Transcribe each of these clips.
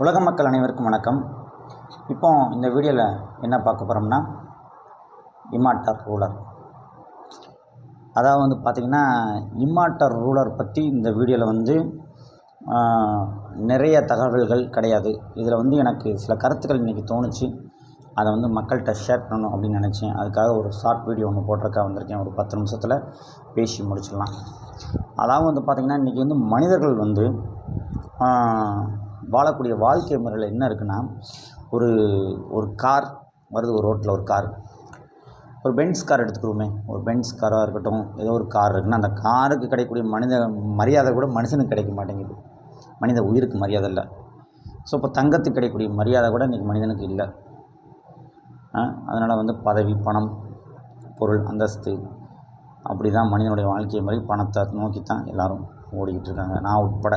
உலக மக்கள் அனைவருக்கும் வணக்கம். இப்போ இந்த வீடியோவில் என்ன பார்க்க போகிறோம்னா இம்மாட்டர் ரூலர். அதாவது வந்து பார்த்திங்கன்னா இம்மாட்டர் ரூலர் பற்றி இந்த வீடியோவில் வந்து நிறைய தகவல்கள் கிடையாது. இதில் வந்து எனக்கு சில கருத்துக்கள் இன்றைக்கி தோணுச்சு. அதை வந்து மக்கள்கிட்ட ஷேர் பண்ணணும் அப்படின்னு நினச்சேன். அதுக்காக ஒரு ஷார்ட் வீடியோ ஒன்று போட்டிருக்கா வந்திருக்கேன். ஒரு பத்து நிமிஷத்தில் பேசி முடிச்சிடலாம். அதாவது வந்து பார்த்திங்கன்னா இன்றைக்கி வந்து மனிதர்கள் வந்து வாழக்கூடிய வாழ்க்கை முறையில் என்ன இருக்குன்னா ஒரு ஒரு கார் வருது ஒரு ரோட்டில் ஒரு கார். ஒரு பென்ஸ் கார் எடுத்துக்கிறோமே. ஒரு பென்ஸ் காராக இருக்கட்டும் ஏதோ ஒரு கார் இருக்குன்னா அந்த காருக்கு கிடைக்கக்கூடிய மனித மரியாதை கூட மனுஷனுக்கு கிடைக்க மாட்டேங்குது. மனித உயிருக்கு மரியாதை இல்லை. ஸோ இப்போ தங்கத்துக்கு கிடைக்கக்கூடிய மரியாதை கூட இன்றைக்கி மனிதனுக்கு இல்லை. அதனால் வந்து பதவி பணம் பொருள் அந்தஸ்து அப்படி தான் மனிதனுடைய வாழ்க்கை முறை. பணத்தை நோக்கி தான் எல்லோரும் ஓடிக்கிட்டு இருக்காங்க. நான் உட்பட.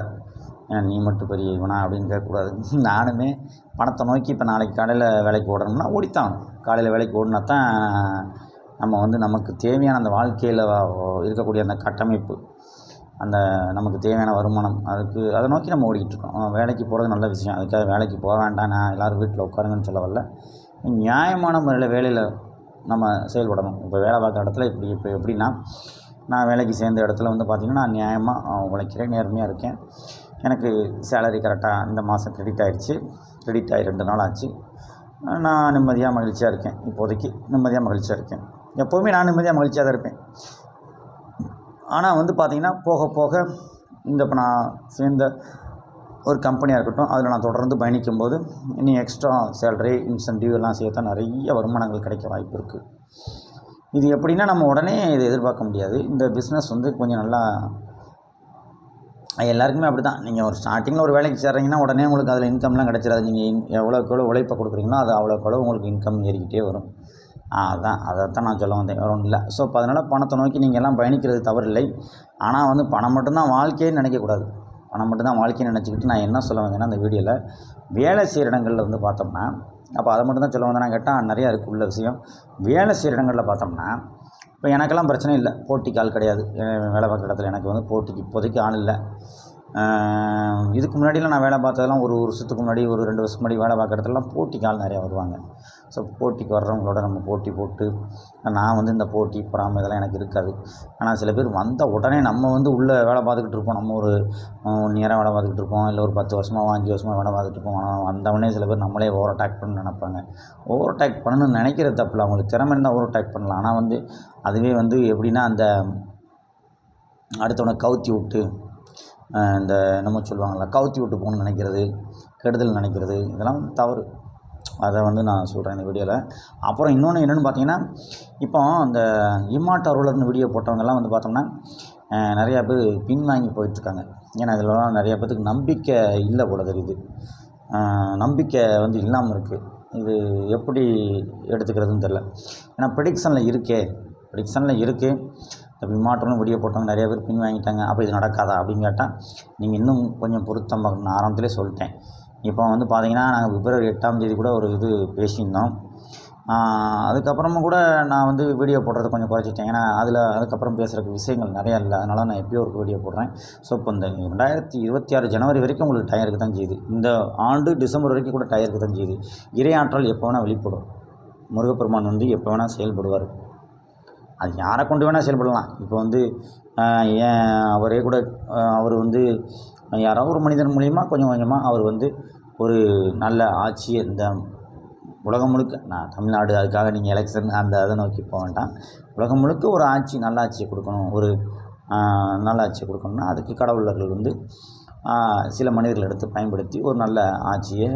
நீ மட்டும் பெரிய இவனா அப்படின்னு கேட்கக்கூடாது. நானுமே பணத்தை நோக்கி இப்போ நாளைக்கு காலையில் வேலைக்கு ஓடணும்னா ஓடித்தான். காலையில் வேலைக்கு ஓடினா தான் நம்ம வந்து நமக்கு தேவையான அந்த வாழ்க்கையில் இருக்கக்கூடிய அந்த கட்டமைப்பு அந்த நமக்கு தேவையான வருமானம் அதுக்கு அதை நோக்கி நம்ம ஓடிக்கிட்டு இருக்கோம் வேலைக்கு போகிறது நல்ல விஷயம். அதுக்காக வேலைக்கு போக வேண்டாம். நான் எல்லோரும் வீட்டில் உட்காருங்கன்னு சொல்ல வரல. நியாயமான முறையில் வேலையில் நம்ம செயல்படணும். இப்போ வேலை பார்க்குற இடத்துல இப்படி இப்போ எப்படின்னா நான் வேலைக்கு சேர்ந்த இடத்துல வந்து பார்த்திங்கன்னா நான் நியாயமாக உழைக்கிறேன் நேர்மையாக இருக்கேன். எனக்கு சேலரி கரெக்டாக இந்த மாதம் கிரெடிட் ஆகிடுச்சி கிரெடிட் ஆகி ரெண்டு நாள் ஆச்சு. நான் நிம்மதியாக மகிழ்ச்சியாக இருக்கேன். இப்போதைக்கு நிம்மதியாக மகிழ்ச்சியாக இருக்கேன். எப்போவுமே நான் நிம்மதியாக மகிழ்ச்சியாக தான் இருப்பேன். ஆனால் வந்து பார்த்திங்கன்னா போக போக இந்த இப்போ நான் சேர்ந்த ஒரு கம்பெனியாக இருக்கட்டும் அதில் நான் தொடர்ந்து பயணிக்கும்போது இனி எக்ஸ்ட்ரா சேலரி இன்சென்டிவ் எல்லாம் சேர்த்தா நிறைய வருமானங்கள் கிடைக்க வாய்ப்பு இருக்குது இது எப்படின்னா நம்ம உடனே இதை எதிர்பார்க்க முடியாது. இந்த பிஸ்னஸ் வந்து கொஞ்சம் நல்லா எல்லாருக்குமே அப்படி தான் நீங்கள் ஒரு ஸ்டார்டிங்கில் ஒரு வேலைக்கு சேர்றீங்கன்னா உடனே உங்களுக்கு அதில் இன்கம்லாம் கிடச்சிடாது நீங்கள் இன் எவ்வளோக்கு எவ்வளோ உழைப்பை கொடுக்குறீங்களோ அது அவ்வளோக்கு எவ்வளோ உங்களுக்கு இன்கம் ஏறிக்கிட்டே வரும். அதான். அதை தான் நான் சொல்ல வந்தேன். வேறு ஒன்றும் இல்லை. ஸோ இப்போ அதனால் பணத்தை நோக்கி நீங்கள் எல்லாம் பயணிக்கிறது தவறில்லை. ஆனால் வந்து பணம் மட்டும்தான் வாழ்க்கைன்னு நினைக்கக்கூடாது. பணம் மட்டும்தான் வாழ்க்கைன்னு நினச்சிக்கிட்டு நான் என்ன சொல்ல வந்தேன்னா அந்த வீடியோவில் வேலை செய்கிற இடங்களில் வந்து பார்த்தோம்னா அப்போ அதை மட்டும் தான் சொல்ல வந்தேன். கேட்டால் நிறையா இருக்குது உள்ள விஷயம். வேலை செய்கிற இடங்களில் பார்த்தோம்னா இப்போ எனக்கெல்லாம் பிரச்சனை இல்லை. போட்டிக்கு ஆள் கிடையாது. என் வேலை பார்க்குற இடத்துல எனக்கு வந்து போட்டிக்கு இப்போதைக்கு ஆள் இல்லை. இதுக்கு முன்னாடிலாம் நான் வேலை பார்த்ததெல்லாம் ஒரு வருஷத்துக்கு முன்னாடி ஒரு ரெண்டு வருஷத்துக்கு முன்னாடி வேலை பார்க்குற இடத்துலலாம் போட்டிக்கு ஆள் நிறையா வருவாங்க. ஸோ போட்டிக்கு வர்றவங்களோட நம்ம போட்டி போட்டு நான் வந்து இந்த போட்டி பொறாமை இதெல்லாம் எனக்கு இருக்காது. ஆனால் சில பேர் வந்த உடனே நம்ம வந்து உள்ளே வேலை பார்த்துக்கிட்டு இருப்போம். நம்ம ஒரு ஒன் இயராக வேலை பார்த்துக்கிட்டு இருப்போம். இல்லை ஒரு பத்து வருஷமாக அஞ்சு வருஷமாக வேலை பார்த்துட்டு இருப்போம். ஆனால் வந்தவொடனே சில பேர் நம்மளே ஓவர் அட்டாக் பண்ணு நினைப்பாங்க. ஓவர் அட்டாக் பண்ணணும்னு நினைக்கிறது தப்பில்ல அவங்களுக்கு திறமை இருந்தால் ஓவர் அட்டாக் பண்ணலாம். ஆனால் வந்து அதுவே வந்து எப்படின்னா அந்த அடுத்தவனை கவுத்தி விட்டு இந்த என்னமோ சொல்லுவாங்கள்ல கவுத்தி விட்டு போகணும்னு நினைக்கிறது கெடுதல் நினைக்கிறது இதெல்லாம் தவறு. அதை வந்து நான் சொல்கிறேன் இந்த வீடியோவில் அப்புறம் இன்னொன்று என்னென்னு பார்த்தீங்கன்னா இப்போ அந்த இம்மாட்ட அருளர்னு வீடியோ போட்டவங்கெல்லாம் வந்து பார்த்தோம்னா நிறையா பேர் பின்வாங்கி போயிட்டுருக்காங்க. ஏன்னா இதெல்லாம் நிறையா பேத்துக்கு நம்பிக்கை இல்லை போல தெரியுது. நம்பிக்கை வந்து இல்லாமல் இருக்குது இது எப்படி எடுத்துக்கிறதுன்னு தெரில ஏன்னா ப்ரிடிக்ஷனில் இருக்கே. ப்ரிடிக்ஷனில் இருக்குது இந்த விமாட்டம்னு வீடியோ போட்டவங்க நிறைய பேர் பின் வாங்கிட்டாங்க. அப்போ இது நடக்காதா அப்படின்னு கேட்டால் நீங்கள் இன்னும் கொஞ்சம் பொருத்தம் பார்க்கணும். ஆரம்பத்திலே சொல்லிட்டேன். இப்போ வந்து பார்த்தீங்கன்னா நாங்கள் பிப்ரவரி எட்டாம் தேதி கூட ஒரு இது பேசியிருந்தோம். அதுக்கப்புறமும் அதுக்கப்புறமா கூட நான் வந்து வீடியோ போடுறத கொஞ்சம் குறைச்சிட்டேன். ஏன்னா அதில் அதுக்கப்புறம் பேசுகிறக்கு விஷயங்கள் நிறையா இல்லை. அதனால் நான் எப்பயோ ஒரு வீடியோ போடுறேன். ஸோ இப்போ இந்த ரெண்டாயிரத்தி இருபத்தி ஆறு ஜனவரி வரைக்கும் உங்களுக்கு டயருக்கு தான் செய்யுது. இந்த ஆண்டு டிசம்பர் வரைக்கும் கூட டயருக்கு தான் செய்யுது. இறையாற்றல் எப்போ வேணால் வெளிப்படும். முருகப்பெருமான் வந்து எப்போ வேணால் செயல்படுவார். அது யாரை கொண்டு வேணால் செயல்படலாம். இப்போ வந்து ஏன் அவரே கூட அவர் வந்து யாரோ ஒரு மனிதன் மூலிமா கொஞ்சம் கொஞ்சமாக அவர் வந்து ஒரு நல்ல ஆட்சியை இந்த உலகம் முழுக்க நான் தமிழ்நாடு அதுக்காக நீங்கள் எலெக்ஷன் அந்த அதை நோக்கி போக வேண்டாம். உலகம் முழுக்க ஒரு ஆட்சி நல்ல ஆட்சியை கொடுக்கணும். ஒரு நல்ல ஆட்சியை கொடுக்கணும்னா அதுக்கு கடவுளர்கள் வந்து சில மனிதர்கள் எடுத்து பயன்படுத்தி ஒரு நல்ல ஆட்சியை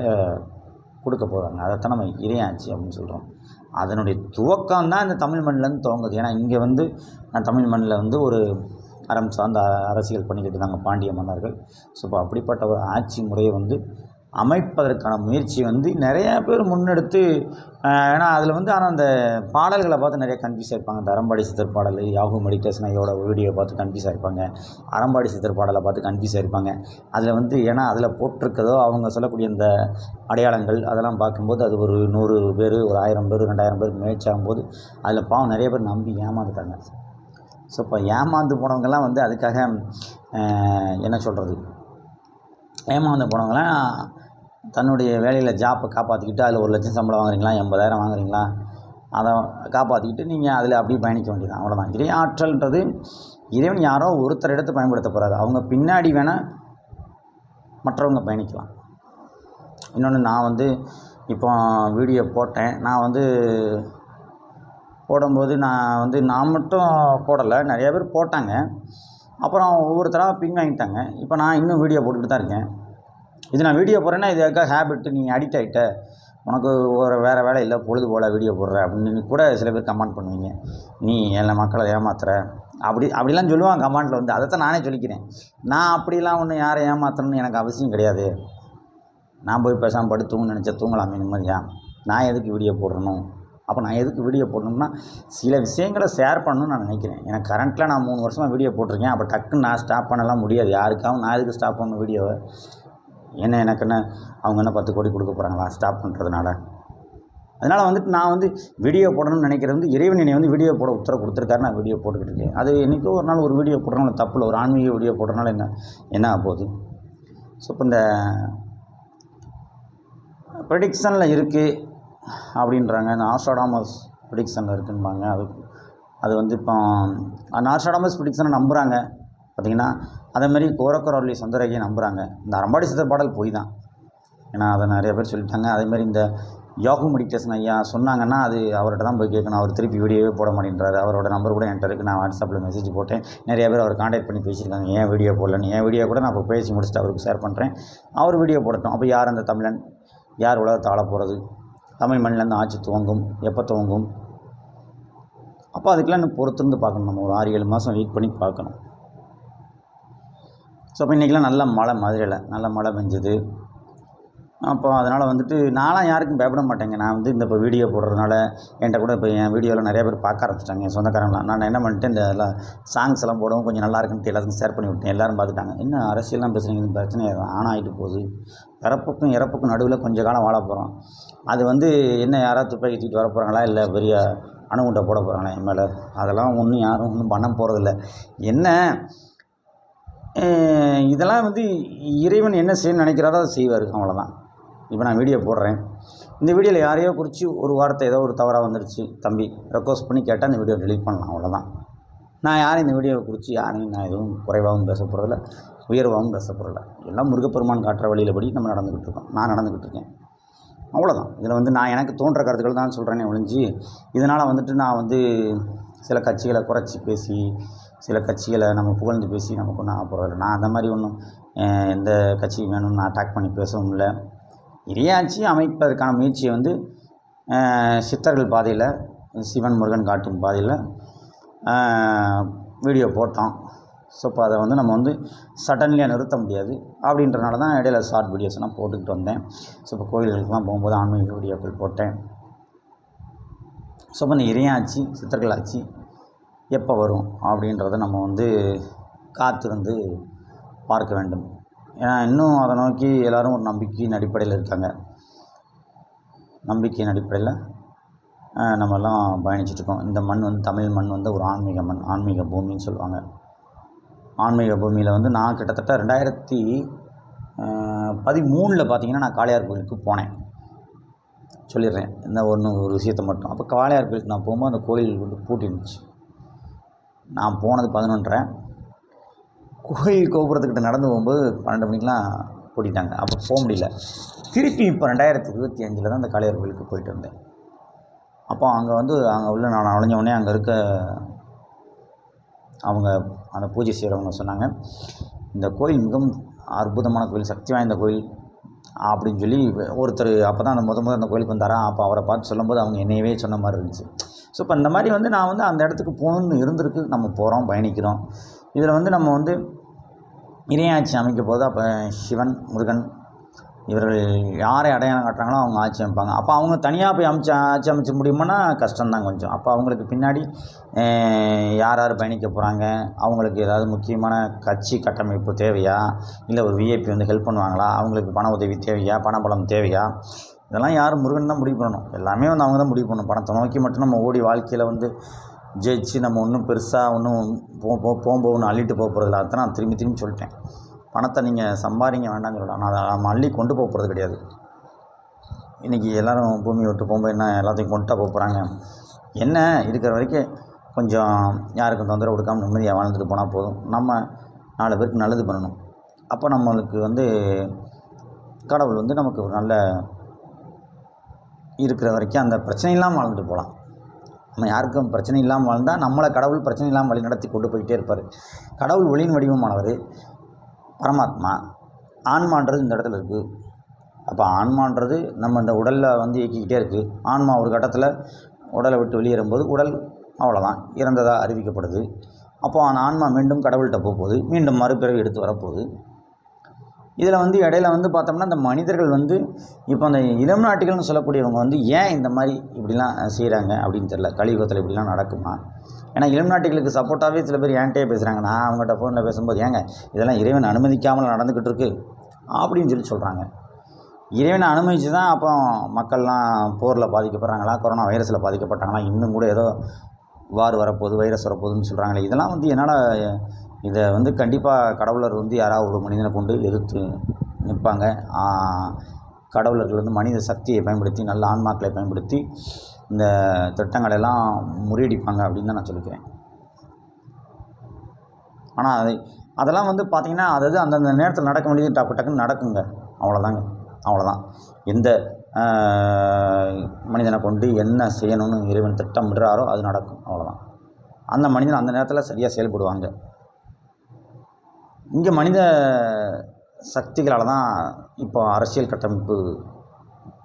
கொடுக்க போகிறாங்க அதைத்தான் நம்ம இறையாட்சி அப்படின்னு சொல்கிறோம் அதனுடைய துவக்கம் தான் இந்த தமிழ் மண்ணிலேருந்து துவங்குது. ஏன்னா இங்கே வந்து நான் தமிழ் மண்ணில் வந்து ஒரு அறம் சார்ந்த அ- அரசியல் பண்ணிக்கிட்டு இருந்தாங்க பாண்டிய மன்னர்கள். ஸோ இப்போ அப்படிப்பட்ட ஒரு ஆட்சி முறையை வந்து அமைப்பதற்கான முயற்சி வந்து நிறையா பேர் முன்னெடுத்து ஏன்னா அதில் வந்து ஆனால் அந்த பாடல்களை பார்த்து நிறைய கன்ஃபியூஸ் ஆயிருப்பாங்க. இந்த அறம்பாடி சித்தர் பாடல் யாகு மெடிடேஷன் ஐயோட வீடியோ பார்த்து கன்ஃபியூஸ் ஆயிருப்பாங்க. அறம்பாடி சித்தர் பாடலை பார்த்து கன்ஃபியூஸ் ஆயிருப்பாங்க. அதில் வந்து ஏன்னா அதில் போட்டிருக்கதோ அவங்க சொல்லக்கூடிய அந்த அடையாளங்கள் அதெல்லாம் பார்க்கும்போது அது ஒரு நூறு பேர் ஒரு ஆயிரம் பேர் ரெண்டாயிரம் பேர் மேட்ச் ஆகும்போது அதில் பாவம் நிறைய பேர் நம்பி ஏமாந்துட்டாங்க. ஸோ இப்போ ஏமாந்து போனவங்கெல்லாம் வந்து அதுக்காக என்ன சொல்கிறது ஏமாந்து போனவங்களாம் தன்னுடைய வேலையில் ஜாப்பை காப்பாற்றிக்கிட்டு அதில் ஒரு லட்சம் சம்பளம் வாங்குறீங்களா எண்பதாயிரம் வாங்குறீங்களா அதை காப்பாற்றிக்கிட்டு நீங்கள் அதில் அப்படியே பயணிக்க வேண்டியதான் அவ்வளோதான் இறை ஆற்றல்ன்றது இறைவன் யாரோ ஒருத்தர் எடுத்து பயன்படுத்த போகிறாரு அவங்க பின்னாடி வேணால் மற்றவங்க பயணிக்கலாம். இன்னொன்று நான் வந்து இப்போ வீடியோ போட்டேன். நான் வந்து போடும்போது நான் வந்து நான் மட்டும் போடலை. நிறையா பேர் போட்டாங்க. அப்புறம் ஒவ்வொருத்தராக பின் வாங்கிட்டாங்க. இப்போ நான் இன்னும் வீடியோ போட்டுக்கிட்டு தான் இருக்கேன். இது நான் வீடியோ போடுறேன்னா இது எதுக்காக ஹேபிட் நீ அடிக்ட் ஆகிட்ட உனக்கு ஒரு வேறு வேலை இல்லை பொழுது போல் வீடியோ போடுற அப்படின்னு கூட சில பேர் கமெண்ட் பண்ணுவீங்க. நீ எல்லா மக்களை ஏமாத்துற? அப்படி அப்படிலாம் சொல்லுவாங்க கமெண்ட்டில் வந்து. அதைத்தான் நானே சொல்லிக்கிறேன். நான் அப்படிலாம் ஒன்றும் யாரை ஏமாத்தணும்னு எனக்கு அவசியம் கிடையாது. நான் போய் பேசாமல் படுத்து தூங்க நினச்சா தூங்கலாமே நிம்மதியா? நான் எதுக்கு வீடியோ போடணும் அப்போ நான் எதுக்கு வீடியோ போடணும்னா சில விஷயங்களை ஷேர் பண்ணணும்னு நான் நினைக்கிறேன். எனக்கு கரண்ட்டில் நான் மூணு வருஷமாக வீடியோ போட்டிருக்கேன். அப்போ டக்குன்னு நான் ஸ்டாப் பண்ணலாம் முடியாது. யாருக்காகவும் நான் எதுக்கு ஸ்டாப் பண்ணணும் வீடியோவை என்ன எனக்கு என்ன? அவங்க என்ன பத்து கோடி கொடுக்க போகிறாங்களா ஸ்டாப் பண்ணுறதுனால அதனால் வந்துட்டு நான் வந்து வீடியோ போடணும்னு நினைக்கிறது வந்து இறைவன் என்னை வந்து வீடியோ போட உத்தரவு கொடுத்துருக்காரு. நான் வீடியோ போட்டுக்கிட்டு இருக்கேன். அது என்றைக்கோ ஒரு நாள் ஒரு வீடியோ போடுறனால தப்பில் ஒரு ஆன்மீக வீடியோ போடுறனால என்ன என்ன ஆக போகுது? ஸோ இப்போ இந்த ப்ரெடிக்ஷனில் இருக்குது அப்படின்றாங்க. இந்த ஆஸ்ட்ராடாமஸ் ப்ரிடிக்ஷனில் இருக்குன்பாங்க. அது அது வந்து இப்போ ஆஸ்ட்ராடாமஸ் ப்ரிடிக்ஷனை நம்புகிறாங்க பார்த்தீங்கன்னா அதேமாரி கோரக்கரவள்ளி சொந்தரகையை நம்புகிறாங்க இந்த அரம்பாடி சித்தர் பாடல் போய் தான். ஏன்னா அதை நிறைய பேர் சொல்லிட்டாங்க. அதேமாரி இந்த யாகு மெடிடேஷன் ஐயா சொன்னாங்கன்னா அது அவர்கிட்ட தான் போய் கேட்கணும். அவர் திருப்பி வீடியோவே போட மாட்டேன்றாரு. அவரோட நம்பர் கூட என்கிட்ட இருக்குது நான் வாட்ஸ்அப்பில் மெசேஜ் போட்டேன். நிறைய பேர் அவர் காண்டாக்ட் பண்ணி பேசியிருக்காங்க. ஏன் வீடியோ போடலன்னு. என் வீடியோ கூட நான் இப்போ பேசி முடிச்சுட்டு அவருக்கு ஷேர் பண்ணுறேன் அவர் வீடியோ போடட்டும். அப்போ யார் அந்த தமிழன்? யார் உலகத்தை ஆள போகிறது தமிழ் மண்ணிலேருந்து ஆட்சி துவங்கும். எப்போ துவங்கும்? அப்போ அதுக்கெல்லாம் இன்னும் பொறுத்திருந்து பார்க்கணும். நம்ம ஒரு ஆறு ஏழு மாதம் வெயிட் பண்ணி பார்க்கணும். ஸோ அப்போ இன்றைக்கெலாம் நல்ல மழை மதுரையில். நல்ல மழை பெஞ்சது. அப்போ அதனால் வந்துட்டு நான்லாம் யாருக்கும் பயப்பட மாட்டேங்க. நான் வந்து இந்த இப்போ வீடியோ போடுறதுனால என்கிட்ட கூட இப்போ என் வீடியோவில் நிறைய பேர் பார்க்க ஆரம்பிச்சிட்டாங்க. என் சொந்தக்காரங்களாம் நான் என்ன பண்ணிட்டேன்? இந்த எல்லாம் சாங்ஸ் எல்லாம் போடவும் கொஞ்சம் நல்லா இருக்குன்ட்டு எல்லாத்துக்கும் ஷேர் பண்ணி விட்டேன். எல்லாரும் பார்த்துட்டாங்க. என்ன அரசியல்லாம் பேசுகிறீங்க இது பிரச்சனை ஆன் ஆகிட்டு போகுது. பிறப்புக்கும் இறப்புக்கும் நடுவில் கொஞ்சம் காலம் வாழ போகிறோம் அது வந்து என்ன யாராவது துப்பாக்கி தூக்கிட்டு வர போகிறாங்களா இல்லை பெரிய அணுகுண்டை போட போகிறாங்களா என் மேலே? அதெல்லாம் ஒன்றும் யாரும் ஒன்றும் பண்ண போகிறதில்ல என்ன? இதெல்லாம் வந்து இறைவன் என்ன செய்யணும்னு நினைக்கிறாரோ அதை செய்வார். அவ்வளோதான் இப்போ நான் வீடியோ போடுறேன். இந்த வீடியோவில் யாரையோ குறித்து ஒரு வார்த்தை ஏதோ ஒரு தவறாக வந்துருச்சு தம்பி ரெக்வஸ்ட் பண்ணி கேட்டால் இந்த வீடியோ delete பண்ணலாம் அவ்வளோதான் நான் யாரும் இந்த வீடியோவை குறித்து யாரையும் நான் எதுவும் குறைவாகவும் பேச போகிறதில்ல உயர்வாகவும் பேச போகிறதில்ல எல்லாம் முருகப்பெருமான் காட்டுற வழியில் படி நம்ம நடந்துக்கிட்டு இருக்கோம். நான் நடந்துக்கிட்டு இருக்கேன். அவ்வளோதான் இதில் வந்து நான் எனக்கு தோன்ற கருத்துக்கள் தான் சொல்கிறேனே ஒழிஞ்சு இதனால் வந்துட்டு நான் வந்து சில கட்சிகளை குறைச்சி பேசி சில கட்சிகளை நம்ம புகழ்ந்து பேசி நமக்கு ஒன்றும் ஆக போகிறதில்ல நான் அந்த மாதிரி ஒன்றும் எந்த கட்சி வேணும்னு நான் அட்டாக் பண்ணி பேசவும் இல்லை. இறையாட்சி அமைப்பதற்கான முயற்சியை வந்து சித்தர்கள் பாதையில் சிவன் முருகன் காட்டும் பாதையில் வீடியோ போட்டோம் ஸோ இப்போ அதை வந்து நம்ம வந்து சடன்லியாக நிறுத்த முடியாது. அப்படின்றனால தான் இடையில ஷார்ட் வீடியோஸ்லாம் போட்டுக்கிட்டு வந்தேன். ஸோ இப்போ கோயில்களுக்கெலாம் போகும்போது ஆன்மீக வீடியோக்கள் போட்டேன். ஸோ இப்போ இந்த இறையாட்சி சித்தர்கள் ஆட்சி எப்போ வரும் அப்படின்றத நம்ம வந்து காத்திருந்து பார்க்க வேண்டும். ஏன்னா இன்னும் அதை நோக்கி எல்லோரும் ஒரு நம்பிக்கையின் அடிப்படையில் இருக்காங்க. நம்பிக்கையின் அடிப்படையில் நம்மெல்லாம் நம்ம எல்லாம் பயணிச்சிட்ருக்கோம் இந்த மண் வந்து தமிழ் மண் வந்து ஒரு ஆன்மீக மண் ஆன்மீக பூமின்னு சொல்லுவாங்க. ஆன்மீக பூமியில் வந்து நான் கிட்டத்தட்ட ரெண்டாயிரத்தி பதிமூணில் பார்த்தீங்கன்னா நான் காளையார் கோயிலுக்கு போனேன். சொல்லிடுறேன். இந்த ஒன்று ஒரு விஷயத்தை மட்டும். அப்போ காளையார் கோயிலுக்கு நான் போகும்போது அந்த கோயில் வந்து பூட்டி இருந்துச்சு நான் போனது பதினொன்றரை. கோயில் கோபுரத்துக்கிட்ட நடந்து போகும்போது பன்னெண்டு மணிக்கெலாம் கூட்டிட்டாங்க. அப்போ போக முடியல. திருப்பி இப்போ ரெண்டாயிரத்தி இருபத்தி அஞ்சில் தான் அந்த காளையார் கோயிலுக்கு போயிட்டு வந்தேன். அப்போ அங்கே வந்து அங்கே உள்ள நான் நுழைஞ்ச உடனே அங்கே இருக்க அவங்க அந்த பூஜை செய்கிறவங்க சொன்னாங்க இந்த கோயில் மிகவும் அற்புதமான கோயில் சக்தி வாய்ந்த கோயில் அப்படின்னு சொல்லி ஒருத்தர் அப்போ தான் அந்த முத முத அந்த கோயிலுக்கு வந்தாரா அப்போ அவரை பார்த்து சொல்லும்போது அவங்க என்னையவே சொன்ன மாதிரி இருந்துச்சு. ஸோ இப்போ இந்த மாதிரி வந்து நான் வந்து அந்த இடத்துக்கு போகணுன்னு இருந்திருக்கு. நம்ம போகிறோம் பயணிக்கிறோம். இதில் வந்து நம்ம வந்து இறையாட்சி அமைக்கும் போது அப்போ சிவன் முருகன் இவர்கள் யாரை அடையாளம் காட்டுறாங்களோ அவங்க ஆட்சி அமைப்பாங்க. அப்போ அவங்க தனியாக போய் அமைச்சு ஆட்சி அமைச்ச முடியுமானா கஷ்டம்தான் கொஞ்சம். அப்போ அவங்களுக்கு பின்னாடி யார் யார் பயணிக்க போகிறாங்க அவங்களுக்கு ஏதாவது முக்கியமான கட்சி கட்டமைப்பு தேவையா? இல்லை ஒரு விஐபி வந்து ஹெல்ப் பண்ணுவாங்களா? அவங்களுக்கு பண உதவி தேவையா? பணபலம் தேவையா? இதெல்லாம் யார் முருகன் தான் முடிவு பண்ணணும். எல்லாமே வந்து அவங்க தான் முடிவு பண்ணணும். பணத்தை நோக்கி மட்டும் நம்ம ஓடி வாழ்க்கையில் வந்து ஜெயிச்சு நம்ம ஒன்றும் பெருசாக ஒன்றும் போ போ போகும்போது அள்ளிட்டு போக போகிறதில்ல அதான் நான் திரும்பி திரும்பி சொல்லிட்டேன். பணத்தை நீங்கள் சம்பாதிங்க வேண்டாம்னு சொல்லலாம் நான் அதை நம்ம அள்ளி கொண்டு போக போகிறது கிடையாது. இன்றைக்கி எல்லோரும் பூமி விட்டு போகும்போது என்ன எல்லாத்தையும் கொண்டுட்டா போக போகிறாங்க என்ன இருக்கிற வரைக்கும் கொஞ்சம் யாருக்கும் தொந்தரவு கொடுக்காம நிம்மதியாக வாழ்ந்துட்டு போனால் போதும். நம்ம நாலு பேருக்கு நல்லது பண்ணணும். அப்போ நம்மளுக்கு வந்து கடவுள் வந்து நமக்கு ஒரு நல்ல இருக்கிற வரைக்கும் அந்த பிரச்சனை இல்லாமல் வாழ்ந்துட்டு போகலாம். நம்ம யாருக்கும் பிரச்சனை இல்லாமல் வாழ்ந்தால் நம்மளை கடவுள் பிரச்சனை இல்லாமல் வழி நடத்தி கொண்டு போயிட்டே இருப்பார். கடவுள் ஒளியின் வடிவமானவர் பரமாத்மா. ஆன்மான்றது இந்த இடத்துல இருக்குது அப்போ ஆன்மான்றது நம்ம இந்த உடலில் வந்து இயக்கிக்கிட்டே இருக்குது ஆன்மா ஒரு கட்டத்தில் உடலை விட்டு வெளியேறும்போது உடல் அவ்வளோதான் இறந்ததாக அறிவிக்கப்படுது. அப்போ அந்த ஆன்மா மீண்டும் கடவுள்கிட்ட போகுது மீண்டும் மறுபிறவி எடுத்து வரப்போகுது. இதில் வந்து இடையில வந்து பார்த்தோம்னா இந்த மனிதர்கள் வந்து இப்போ அந்த இளம் நாட்டுகள்னு சொல்லக்கூடியவங்க வந்து ஏன் இந்த மாதிரி இப்படிலாம் செய்கிறாங்க அப்படின்னு தெரில கலியுகத்தில் இப்படிலாம் நடக்குமா? ஏன்னா இளம் நாட்டுகளுக்கு சப்போர்ட்டாகவே சில பேர் என்கிட்டயே பேசுகிறாங்க நான் அவங்ககிட்ட ஃபோனில் பேசும்போது ஏங்க இதெல்லாம் இறைவன் அனுமதிக்காமல் நடந்துக்கிட்டு இருக்கு? அப்படின்னு சொல்லி சொல்கிறாங்க இறைவனை அனுமதிச்சு தான் அப்போ மக்கள்லாம் போரில் பாதிக்கப்படுறாங்களா? கொரோனா வைரஸில் பாதிக்கப்பட்டாங்களா? இன்னும் கூட ஏதோ வார் வரப்போகுது வைரஸ் வரப்போகுதுன்னு சொல்கிறாங்களே இதெல்லாம் வந்து என்னால் இதை வந்து கண்டிப்பாக கடவுளர் வந்து யாராவது ஒரு மனிதனை கொண்டு எதிர்த்து நிற்பாங்க. கடவுளர்கள் வந்து மனித சக்தியை பயன்படுத்தி நல்ல ஆன்மாக்களை பயன்படுத்தி இந்த திட்டங்களெல்லாம் முறியடிப்பாங்க அப்படின்னு தான் நான் சொல்லிக்கிறேன். ஆனால் அதை அதெல்லாம் வந்து பார்த்திங்கன்னா அதாவது அந்தந்த நேரத்தில் நடக்க வேண்டியது டக்கு டக்குன்னு நடக்குங்க. அவ்வளோதாங்க அவ்வளோதான் எந்த மனிதனை கொண்டு என்ன செய்யணும்னு இறைவன் திட்டமிடுறாரோ அது நடக்கும். அவ்வளோதான் அந்த மனிதன் அந்த நேரத்தில் சரியாக செயல்படுவாங்க. இங்கே மனித சக்திகளால் தான் இப்போ அரசியல் கட்டமைப்பு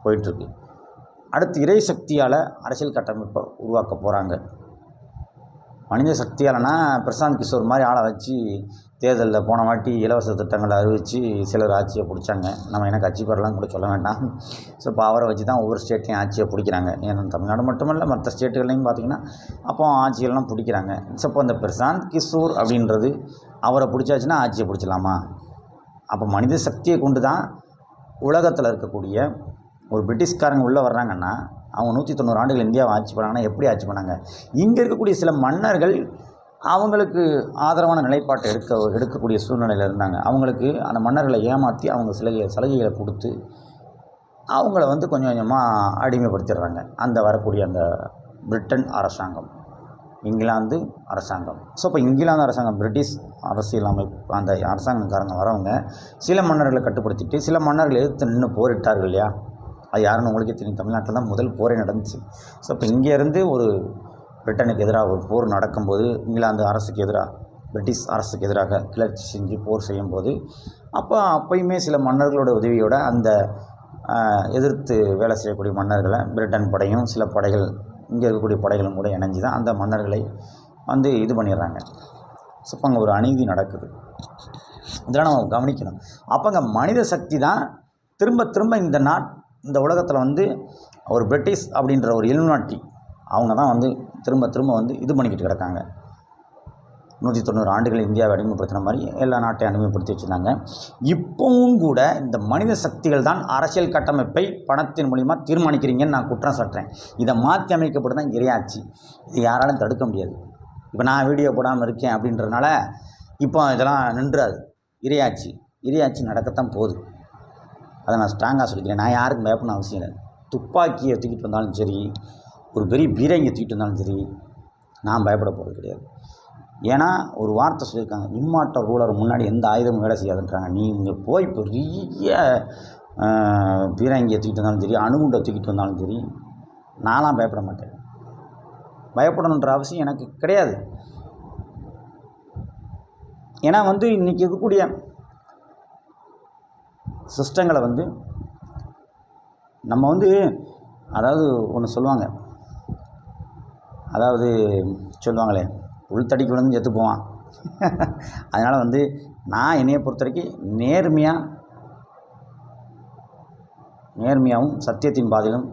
போயிட்டுருக்கு. அடுத்து இறை சக்தியால் அரசியல் கட்டமைப்பை உருவாக்க போகிறாங்க மனித சக்தியாலனா பிரசாந்த் கிஷோர் மாதிரி ஆளை வச்சு தேர்தலில் போன வாட்டி இலவச திட்டங்களை அறிவித்து சிலர் ஆட்சியை பிடிச்சாங்க. நம்ம எனக்கு கட்சி பெறலாம் கூட சொல்ல வேண்டாம். ஸோ இப்போ அவரை வச்சு தான் ஒவ்வொரு ஸ்டேட்லையும் ஆட்சியை பிடிக்கிறாங்க. ஏன்னா தமிழ்நாடு மட்டுமல்ல மற்ற ஸ்டேட்டுகள்லையும் பார்த்திங்கன்னா அப்போ ஆட்சிகள்லாம் பிடிக்கிறாங்க. ஸோ இப்போ அந்த பிரசாந்த் கிஷோர் அப்படின்றது அவரை பிடிச்சாச்சுன்னா ஆட்சியை பிடிச்சலாமா அப்போ மனித சக்தியை கொண்டு தான் உலகத்தில் இருக்கக்கூடிய ஒரு பிரிட்டிஷ்காரங்க உள்ளே வர்றாங்கன்னா அவங்க நூற்றி தொண்ணூறு ஆண்டுகள் இந்தியாவை ஆட்சி பண்ணாங்கன்னா எப்படி ஆட்சி பண்ணாங்க? இங்கே இருக்கக்கூடிய சில மன்னர்கள் அவங்களுக்கு ஆதரவான நிலைப்பாட்டை எடுக்க எடுக்கக்கூடிய சூழ்நிலையில் இருந்தாங்க. அவங்களுக்கு அந்த மன்னர்களை ஏமாற்றி அவங்க சிலகை சலுகைகளை கொடுத்து அவங்கள வந்து கொஞ்சம் கொஞ்சமாக அடிமைப்படுத்திடுறாங்க. அந்த வரக்கூடிய அந்த பிரிட்டன் அரசாங்கம். இங்கிலாந்து அரசாங்கம். ஸோ இப்போ இங்கிலாந்து அரசாங்கம் பிரிட்டிஷ் அரசியல் அமைப்பு அந்த அரசாங்கக்காரங்க வரவங்க சில மன்னர்களை கட்டுப்படுத்திட்டு சில மன்னர்கள் எதிர்த்து நின்று போரிட்டார்கள் இல்லையா? அது யாருன்னு உங்களுக்கே தெரியும். தமிழ்நாட்டில் தான் முதல் போரே நடந்துச்சு. ஸோ இப்போ இங்கேருந்து ஒரு பிரிட்டனுக்கு எதிராக ஒரு போர் நடக்கும்போது இங்கிலாந்து அரசுக்கு எதிராக பிரிட்டிஷ் அரசுக்கு எதிராக கிளர்ச்சி செஞ்சு போர் செய்யும்போது அப்போ அப்பயுமே சில மன்னர்களோட உதவியோட அந்த எதிர்த்து வேலை செய்யக்கூடிய மன்னர்களை பிரிட்டன் படையும் சில படைகள் இங்கே இருக்கக்கூடிய படைகளும் கூட இணைஞ்சு தான் அந்த மன்னர்களை வந்து இது பண்ணிடுறாங்க. ஸோ இப்போ அங்கே ஒரு அநீதி நடக்குது. இதெல்லாம் நம்ம கவனிக்கணும். அப்போ அங்கே மனித சக்தி தான் திரும்ப திரும்ப இந்த நாட் இந்த உலகத்தில் வந்து ஒரு பிரிட்டிஷ் அப்படின்ற ஒரு இல்நாட்டி அவங்க தான் வந்து திரும்ப திரும்ப வந்து இது பண்ணிக்கிட்டு கிடக்காங்க. நூற்றி தொண்ணூறு ஆண்டுகள் இந்தியாவை அடிமைப்படுத்தின மாதிரி எல்லா நாட்டையும் அடிமைப்படுத்தி வச்சுருந்தாங்க. இப்போவும் கூட இந்த மனித சக்திகள் தான் அரசியல் கட்டமைப்பை பணத்தின் மூலிமா தீர்மானிக்கிறீங்கன்னு நான் குற்றம் சாட்டுறேன். இதை மாற்றி அமைக்கப்பட்டு தான் இது யாராலும் தடுக்க முடியாது. இப்போ நான் வீடியோ போடாமல் இருக்கேன் அப்படின்றனால இப்போ இதெல்லாம் நின்றாது. இரையாட்சி. இரையாட்சி நடக்கத்தான் போகுது. அதை நான் ஸ்ட்ராங்காக சொல்லிக்கிறேன். நான் யாருக்கும் பயப்படணும் அவசியம் இல்லை. துப்பாக்கியை தூக்கிட்டு வந்தாலும் சரி ஒரு பெரிய பீரங்கியை தூக்கிட்டு வந்தாலும் சரி நான் பயப்பட போகிறது கிடையாது. ஏன்னா ஒரு வார்த்தை சொல்லியிருக்காங்க இம்மாட்ட ரூலர் முன்னாடி எந்த ஆயுதமும் வேலை செய்யாதுன்றாங்க. நீ இங்கே போய் பெரிய பீரங்கியை தூக்கிட்டு வந்தாலும் சரி அணுகுண்டை தூக்கிட்டு வந்தாலும் சரி நான்லாம் பயப்பட மாட்டேன். பயப்படணுன்ற அவசியம் எனக்கு கிடையாது. ஏன்னா வந்து இன்றைக்கி இருக்கக்கூடிய சிஸ்டங்களை வந்து நம்ம வந்து அதாவது ஒன்று சொல்லுவாங்க. அதாவது சொல்லுவாங்களே உள்தடிக்கு விழுந்து செத்து போவான். அதனால் வந்து நான் என்னையை பொறுத்த வரைக்கும் நேர்மையாக நேர்மையாகவும் சத்தியத்தின் பாதையிலும்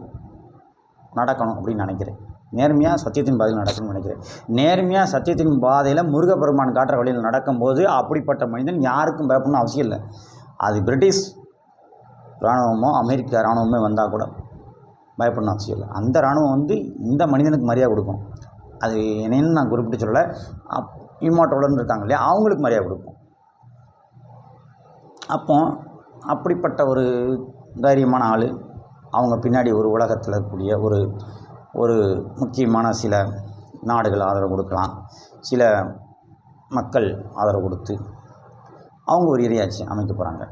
நடக்கணும் அப்படின்னு நினைக்கிறேன். நேர்மையாக சத்தியத்தின் பாதையில் நடக்கணும்னு நினைக்கிறேன். நேர்மையாக சத்தியத்தின் பாதையில் முருகப்பெருமான் காட்டுற வழியில் நடக்கும்போது அப்படிப்பட்ட மனிதன் யாருக்கும் பயப்படணும் அவசியம் இல்லை. அது பிரிட்டிஷ் இராணுவமோ அமெரிக்க இராணுவமே வந்தால் கூட பயப்படணும் அவசியம் இல்லை. அந்த இராணுவம் வந்து இந்த மனிதனுக்கு மரியாதை கொடுக்கும் அது என்னன்னு நான் குறிப்பிட்டு சொல்லலை. இம்மாட்டோலன்னு இருக்காங்க இல்லையா? அவங்களுக்கு மரியாதை கொடுக்கும் அப்போ அப்படிப்பட்ட ஒரு தைரியமான ஆள் அவங்க பின்னாடி ஒரு உலகத்தில் இருக்கக்கூடிய ஒரு ஒரு முக்கியமான சில நாடுகள் ஆதரவு கொடுக்கலாம். சில மக்கள் ஆதரவு கொடுத்து அவங்க ஒரு இரையாட்சி அமைக்க போகிறாங்க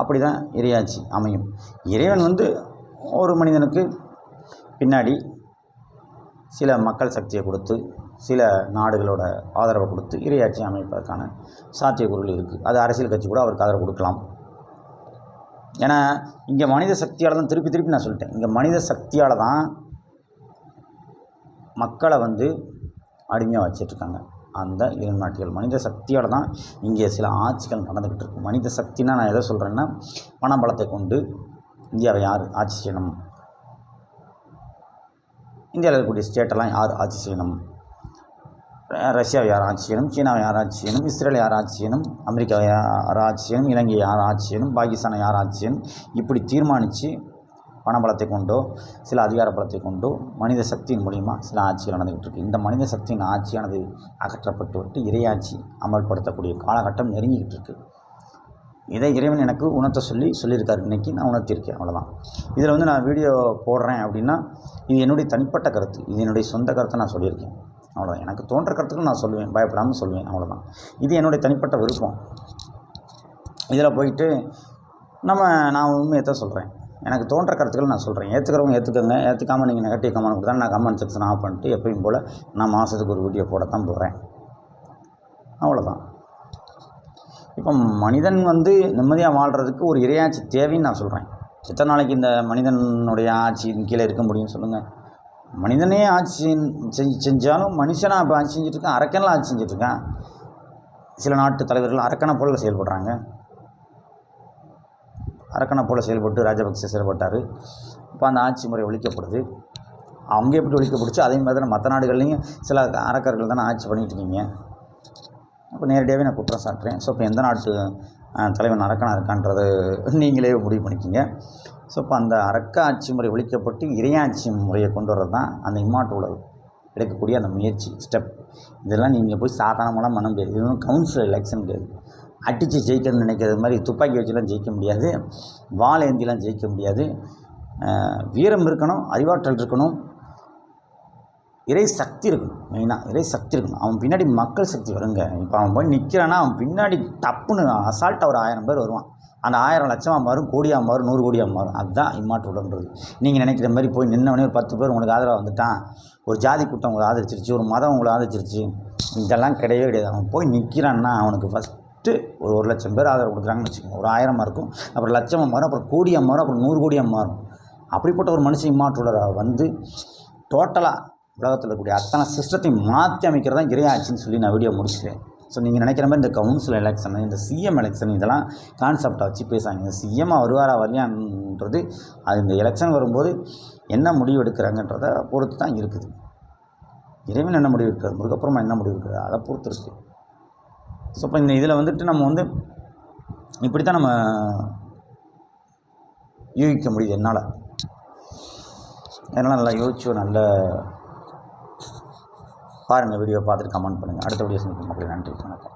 அப்படி தான் இரையாட்சி அமையும். இறைவன் வந்து ஒரு மனிதனுக்கு பின்னாடி சில மக்கள் சக்தியை கொடுத்து சில நாடுகளோட ஆதரவை கொடுத்து இரையாட்சி அமைப்பதற்கான சாத்தியக்கூறுகள் இருக்குது அது அரசியல் கட்சி கூட அவருக்கு ஆதரவு கொடுக்கலாம். ஏன்னா இங்கே மனித சக்தியால் தான் திருப்பி திருப்பி நான் சொல்லிட்டேன். இங்கே மனித சக்தியால் தான் மக்களை வந்து அடிமையாக வச்சிட்ருக்காங்க அந்த இரு நாட்டுகள் மனித சக்தியால் தான் இங்கே சில ஆட்சிகள் நடந்துக்கிட்டு இருக்கு. மனித சக்தினா நான் எதை சொல்கிறேன்னா பணபலத்தை கொண்டு இந்தியாவை யார் ஆட்சி செய்யணும்? இந்தியாவில் இருக்கக்கூடிய ஸ்டேட்டெல்லாம் யார் ஆட்சி செய்யணும்? ரஷ்யாவை யார் ஆட்சி செய்யணும்? சீனாவை யார் ஆட்சி செய்யணும்? இஸ்ரேலை யார் ஆட்சி செய்யணும்? அமெரிக்காவை யார் ஆட்சி செய்யணும்? இலங்கையை யார் ஆட்சி செய்யணும்? பாகிஸ்தானை யார் ஆட்சி செய்யணும்? இப்படி தீர்மானித்து பணபலத்தை கொண்டோ சில அதிகார பலத்தை கொண்டோ மனித சக்தியின் மூலிமா சில ஆட்சிகள் நடந்துகிட்டு இருக்குது இந்த மனித சக்தியின் ஆட்சியானது அகற்றப்பட்டு விட்டு இறையாட்சி அமல்படுத்தக்கூடிய காலகட்டம் நெருங்கிக்கிட்டு இருக்குது இதை இறைவன் எனக்கு உணர்த்த சொல்லி சொல்லியிருக்காரு. இன்றைக்கி நான் உணர்த்தியிருக்கேன். அவ்வளோதான் இதில் வந்து நான் வீடியோ போடுறேன் அப்படின்னா இது என்னுடைய தனிப்பட்ட கருத்து. இது என்னுடைய சொந்த கருத்தை நான் சொல்லியிருக்கேன். அவ்வளோதான் எனக்கு தோன்ற கருத்துக்கள் நான் சொல்லுவேன். பயப்படாமல் சொல்லுவேன். அவ்வளோதான் இது என்னுடைய தனிப்பட்ட விருப்பம். இதில் போயிட்டு நம்ம நான் உண்மையை தான் சொல்கிறேன் எனக்கு தோன்ற கருத்துக்கள் நான் சொல்கிறேன் ஏற்றுக்கிறவங்க ஏற்றுக்கங்க ஏற்றுக்காமல் நீங்கள் நெகட்டிவ் கமெண்ட் கொடுத்தா நான் கமெண்ட் செக்ஷன் ஆஃப் பண்ணிட்டு எப்பயும் போல் நான் மாதத்துக்கு ஒரு வீடியோ போட தான் போகிறேன் அவ்வளோதான் இப்போ மனிதன் வந்து நிம்மதியாக வாழ்கிறதுக்கு ஒரு இறையாட்சி தேவைன்னு நான் சொல்கிறேன் எத்தனை நாளைக்கு இந்த மனிதனுடைய ஆட்சியின் கீழே இருக்க முடியும்னு சொல்லுங்கள் மனிதனே ஆட்சி செஞ்சு செஞ்சாலும் மனுஷனாக இப்போ ஆட்சி செஞ்சுட்ருக்கான் அரக்கனில் ஆட்சி செஞ்சுட்ருக்கான். சில நாட்டு தலைவர்கள் அரக்கனை போல செயல்படுறாங்க. அரக்கனை போல செயல்பட்டு ராஜபக்சே செயல்பட்டார். இப்போ அந்த ஆட்சி முறை ஒழிக்கப்படுது. அவங்க எப்படி ஒழிக்கப்படுச்சோ அதே மாதிரி தானே மற்ற நாடுகள்லேயும் சில அரக்கர்கள் தானே ஆட்சி பண்ணிகிட்டு இருக்கீங்க. அப்போ நேரடியாகவே நான் குற்றம் சாட்டுறேன். ஸோ இப்போ எந்த நாட்டு தலைவன் அரக்கனாக இருக்கான்றது நீங்களே முடிவு பண்ணிக்கிங்க. ஸோ இப்போ அந்த அரக்க ஆட்சி முறை ஒழிக்கப்பட்டு இறையாட்சி முறையை கொண்டு வர்றது தான் அந்த இம்மாட்டு உலகம். எடுக்கக்கூடிய அந்த முயற்சி ஸ்டெப் இதெல்லாம் நீங்கள் போய் சாதாரணமெல்லாம் பண்ண முடியாது. இது ஒன்றும் கவுன்சில் எலெக்ஷன் கிடையாது. அடித்து ஜெயிக்கணும்னு நினைக்கிறது மாதிரி துப்பாக்கி வச்சுலாம் ஜெயிக்க முடியாது. வால் ஏந்திலாம் ஜெயிக்க முடியாது. வீரம் இருக்கணும் அறிவாற்றல் இருக்கணும். இறை சக்தி இருக்கணும் மெயினாக இறை சக்தி இருக்கணும். அவன் பின்னாடி மக்கள் சக்தி வருங்க. இப்போ அவன் போய் நிற்கிறான்னா அவன் பின்னாடி டப்புன்னு அசால்ட்டாக ஒரு ஆயிரம் பேர் வருவான். அந்த ஆயிரம் லட்சமாக மாறும் கோடியாக மாறும் நூறு கோடியாக மாறும். அதுதான் இம்மாட்டு உடன்றது நீங்கள் நினைக்கிற மாதிரி போய் நின்னவனே ஒரு பத்து பேர் உங்களுக்கு ஆதரவாக வந்துட்டான். ஒரு ஜாதி கூட்டம் உங்களை ஆதரிச்சிருச்சு ஒரு மதம் உங்களை ஆதரிச்சிருச்சு. இதெல்லாம் கிடையவே கிடையாது. அவன் போய் நிற்கிறான்னா அவனுக்கு ஃபஸ்ட்டு ஒரு ஒரு லட்சம் பேர் ஆதரவு கொடுக்குறாங்கன்னு வச்சுக்கோங்க. ஒரு ஆயிரமாக இருக்கும் அப்புறம் லட்சமாக மாறும் அப்புறம் கோடியாக மாறும் அப்புறம் நூறு கோடியாக மாறும். அப்படிப்பட்ட ஒரு மனுஷன் இம்மாற்றுள்ளராக வந்து டோட்டலாக உலகத்தில் இருக்கக்கூடிய அத்தனை சிஸ்டத்தையும் மாற்றி அமைக்கிறது தான் இறையாட்சின்னு சொல்லி நான் வீடியோ முடிச்சிட்டேன். ஸோ நீங்கள் நினைக்கிற மாதிரி இந்த கவுன்சில் எலெக்ஷன் இந்த சிஎம் எலெக்ஷன் இதெல்லாம் கான்செப்டாக வச்சு பேசுகிறாங்க இந்த சிஎம்மாக வருவாரா வரலையான்றது அது இந்த எலெக்ஷன் வரும்போது என்ன முடிவு எடுக்கிறாங்கன்றதை பொறுத்து தான் இருக்குது. இறைவன் என்ன முடிவு இருக்கிறது முருகப்புறமா என்ன முடிவு இருக்கிறது அதை பொறுத்து இருக்குது ஸோ இப்போ இந்த இதில் வந்துட்டு நம்ம வந்து இப்படி தான் நம்ம யூகிக்க முடியுது என்னால். அதனால் நல்லா யோசிச்சு நல்ல பாருங்கள் வீடியோ பார்த்துட்டு கமெண்ட் பண்ணுங்கள் அடுத்த வீடியோ சந்திக்கும் மக்களே நன்றி வணக்கம்.